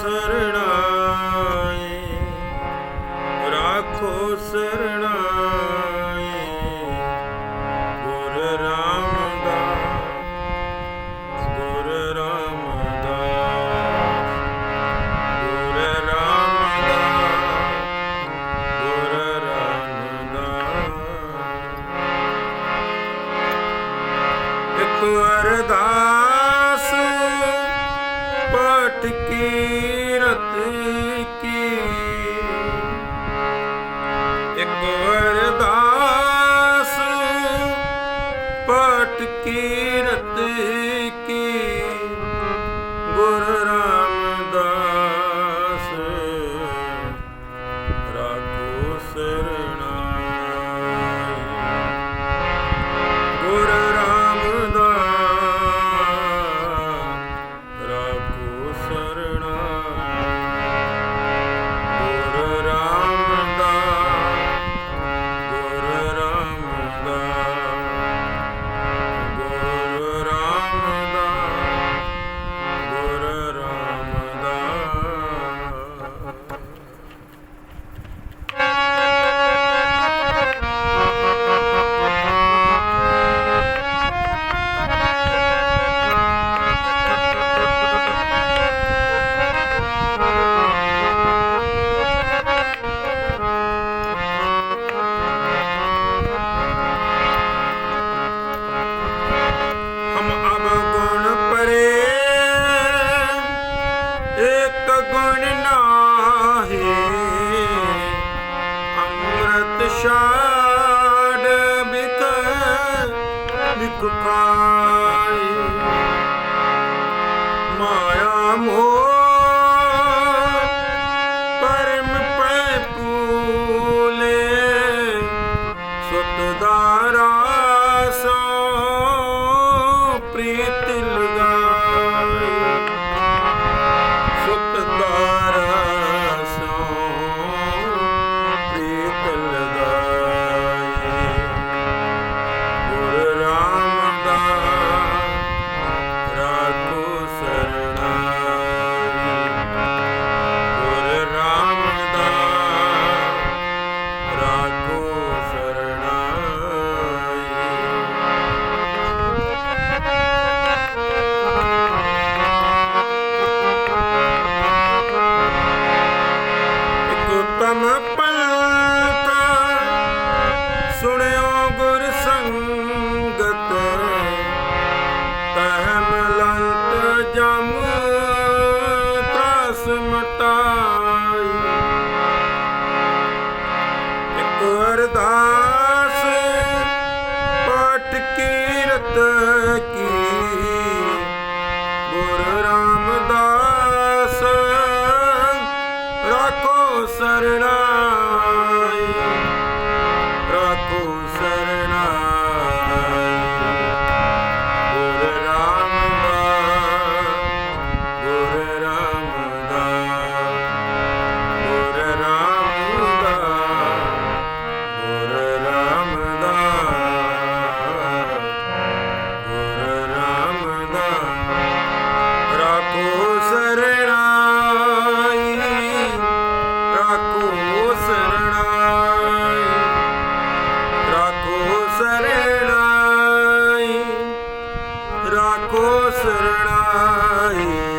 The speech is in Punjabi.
ਸਰਣਾਏ। ਰਾਖੋ ਗੁਰ ਰਾਮਦਾਸ ਗੁਰ ਗੁਰ ਰਾਮਦਾਸ ਰਤ ਕੀ ਰਤ ਕੀ। ਇੱਕ ਅਰਦਾਸ ਪਾਠ ਕੀ ਰਤ ਕੀ। ਗੁਰ ਰਾਮ Coca-Cola. ਅਰਦਾਸ ਪਾਠ ਕੀਰਤ ਕੀ? ਗੁਰ ਰਾਮਦਾਸ ਰਾਖੋ ਸਰਣਾ ਰਾਖੋ ਸਰਣਾਈ।